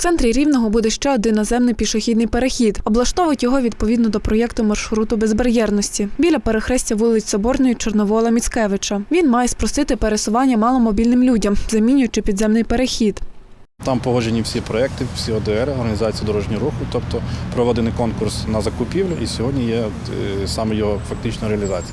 центрі Рівного буде ще один наземний пішохідний перехід. Облаштовують його відповідно до проєкту маршруту безбар'єрності біля перехрестя вулиць Соборної Чорновола Міцкевича. Він має спростити пересування маломобільним людям, замінюючи підземний перехід. Там погоджені всі проекти, всі ОДР, організація дорожнього руху, тобто проведений конкурс на закупівлю, і сьогодні є е, саме його фактична реалізація.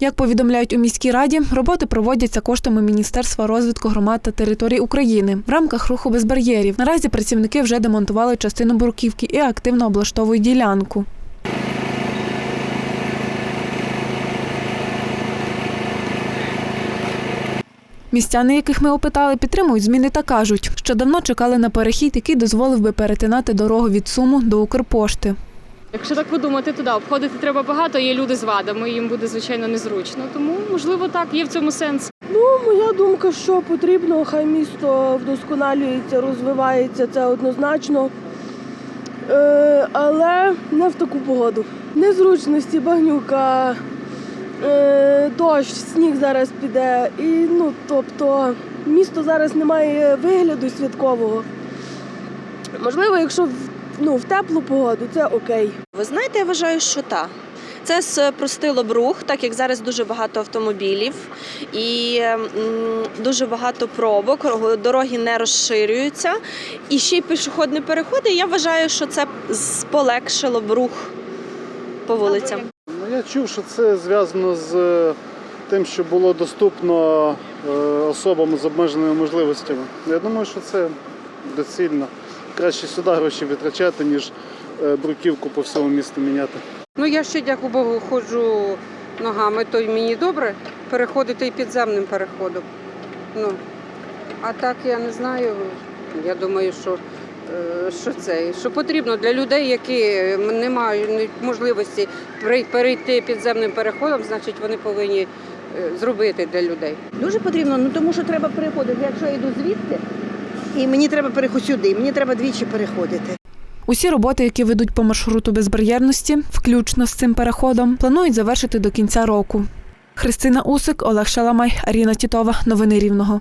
Як повідомляють у міській раді, роботи проводяться коштами Міністерства розвитку громад та територій України в рамках руху без бар'єрів. Наразі працівники вже демонтували частину бруківки і активно облаштовують ділянку. Містяни, яких ми опитали, підтримують зміни та кажуть, що давно чекали на перехід, який дозволив би перетинати дорогу від Суму до Укрпошти. Якщо так подумати, то да, обходити треба багато, є люди з вадами, їм буде звичайно незручно. Тому, можливо, так, є в цьому сенс. Ну, моя думка, що потрібно, хай місто вдосконалюється, розвивається, це однозначно. Е, але не в таку погоду. Незручності, багнюка, е, дощ, сніг зараз піде. І, ну, тобто, місто зараз не має вигляду святкового. Можливо, якщо в, ну, в теплу погоду, це окей. Ви знаєте, я вважаю, що так. Це спростило б рух, так як зараз дуже багато автомобілів і дуже багато пробок, дороги не розширюються. І ще й пішохідні переходи. Я вважаю, що це полегшило б рух по вулицям. Ну, я чув, що це зв'язано з е, тим, що було доступно е, особам з обмеженими можливостями. Я думаю, що це доцільно. Краще сюди гроші витрачати, ніж е, бруківку по всьому місту міняти. Ну я ще, дякую Богу, ходжу ногами, то й мені добре переходити і підземним переходом. Ну, а так я не знаю. Я думаю, що, е, що це, що потрібно для людей, які не мають можливості перейти підземним переходом, значить вони повинні е, зробити для людей. Дуже потрібно, ну тому що треба переходити. Якщо я йду звідти, і мені треба переходити сюди, мені треба двічі переходити. Усі роботи, які ведуть по маршруту безбар'єрності, включно з цим переходом, планують завершити до кінця року. Христина Усик, Олег Шаламай, Аріна Тітова. Новини Рівного.